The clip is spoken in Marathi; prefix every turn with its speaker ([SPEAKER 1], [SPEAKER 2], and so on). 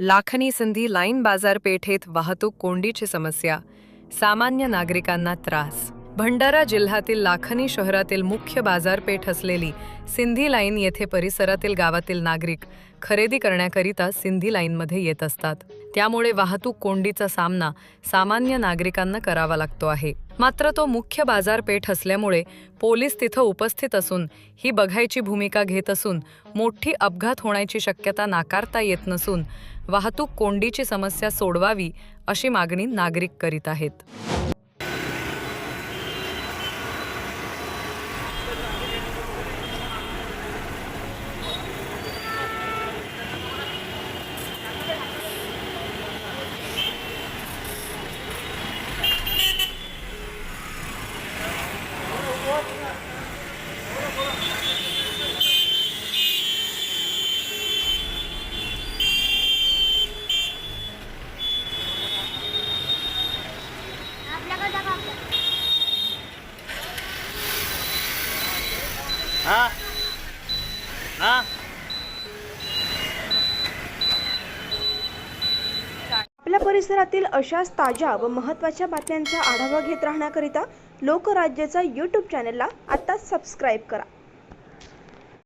[SPEAKER 1] लाखनी संधी लाईन बाजारपेठेत वाहतूक कोंडीची समस्या सामान्य नागरिकांना त्रास. भंडारा जिल्ह्यातील लाखनी शहरातील मुख्य बाजारपेठ असलेली सिंधी लाईन येथे परिसरातील गावातील नागरिक खरेदी करण्याकरिता सिंधी लाईनमध्ये येत असतात. त्यामुळे वाहतूक कोंडीचा सामना सामान्य नागरिकांना करावा लागतो आहे. मात्र तो मुख्य बाजारपेठ असल्यामुळे पोलीस तिथं उपस्थित असून ही बघायची भूमिका घेत असून मोठी अपघात होण्याची शक्यता नाकारता येत नसून वाहतूक कोंडीची समस्या सोडवावी अशी मागणी नागरिक करीत आहेत.
[SPEAKER 2] हा? हा?
[SPEAKER 3] आपल्या परिसरातील अशाच ताज्या व महत्त्वाच्या बातम्यांचा आढावा घेत राहण्याकरिता लोकराज्याचा यूट्यूब चॅनलला आत्ताच सबस्क्राईब करा.